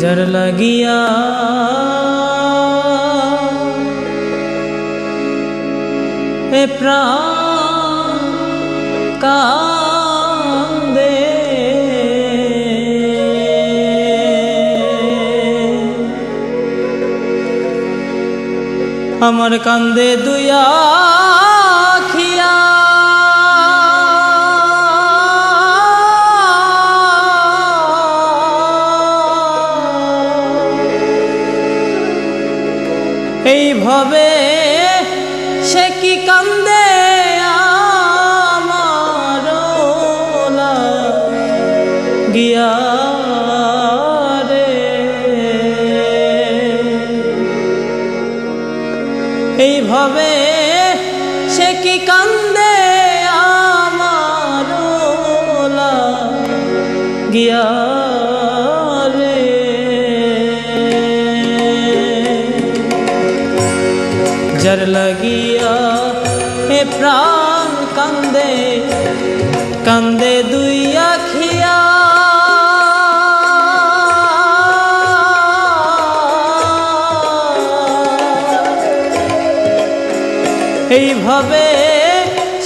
যার লাগিয়া এ কান্দে আমার কান্দে দুয়া এইভাবে সে কি কান্দে আমার গিয়া এইভাবে সে কি কান্দে আমার গিয়া যার লাগিয়া এ প্রাণ কান্দে কান্দে দুই আখিয়া। এইভাবে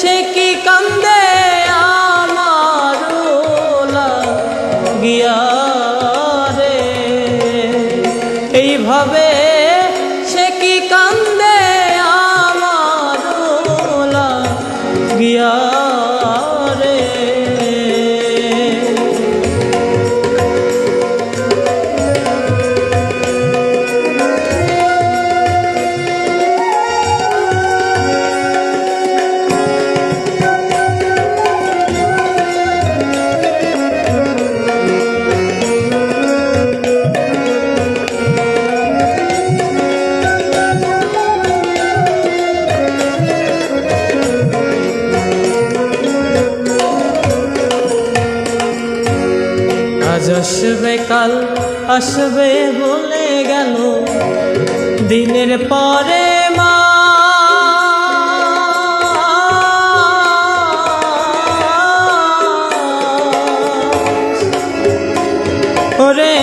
সে কি কান্দে? কাল আসবে বলে গেল। দিনের পরে মা। ওরে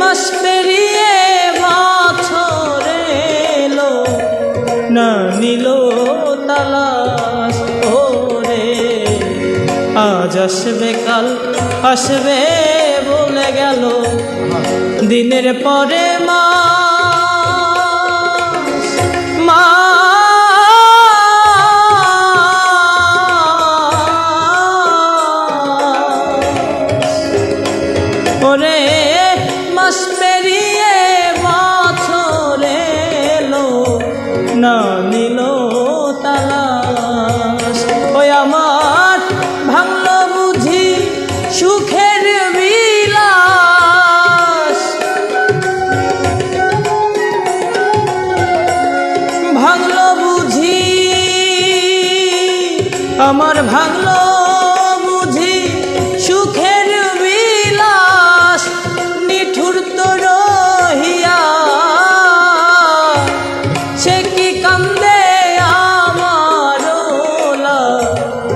মাস পেরিয়ে বছর এলো, না নিল তালাশ আজ আসবে কাল, আসবে বলে গেল। দিনের পরে মা ওরে মাস পেরিয়ে বছর এলো না আমার ভাঙল বুঝি সুখের বিলাস নিঠুর তো রহিয়া। সে কি কান্দে আমার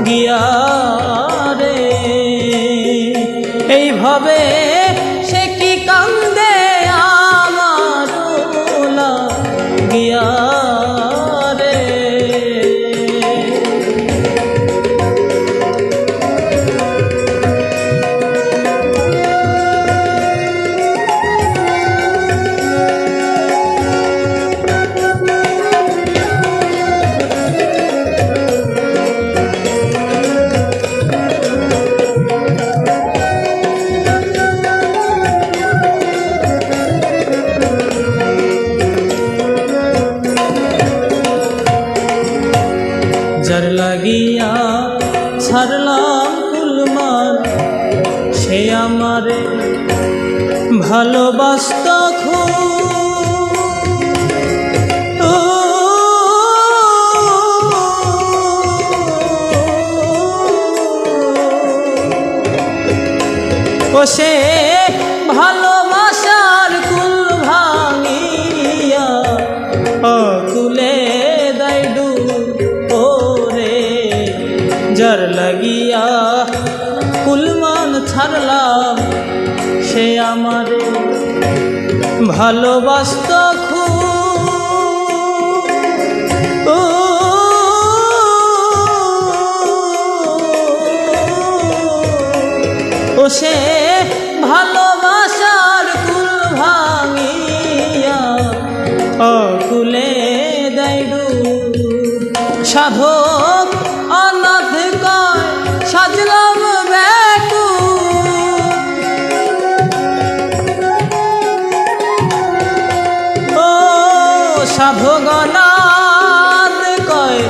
গিয়া? ভালোবাসত ও, ভালোবাসার কুলমান ছাড়লাম সে আমারে ভালোবাসত সে ভালোবাসার কুল ভাঙিয়া অকুলে দেয়ডু সাধক অনাথ কয় সাজলাম বেটু ও সাধগনাথ কয়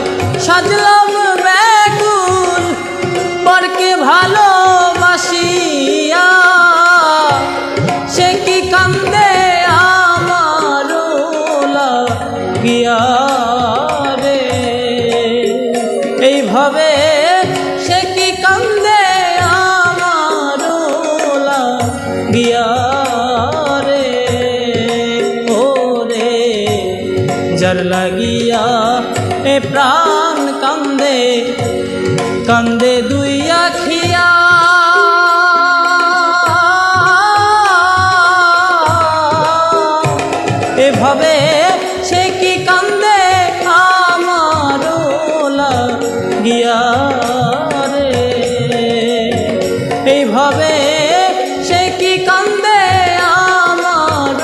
সাজলাম বেকুল পরকে ভালোবাসিয়া। সে কি কান্দে যার লাগিয়া এ প্রাণ কান্দে কান্দে দুই আখিয়া। এভাবে সে কি কান্দে? আমার লাগিয়া রে। এইভাবে সে কি কান্দে? আমার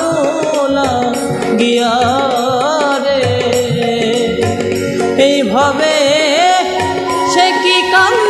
লাগিয়া Come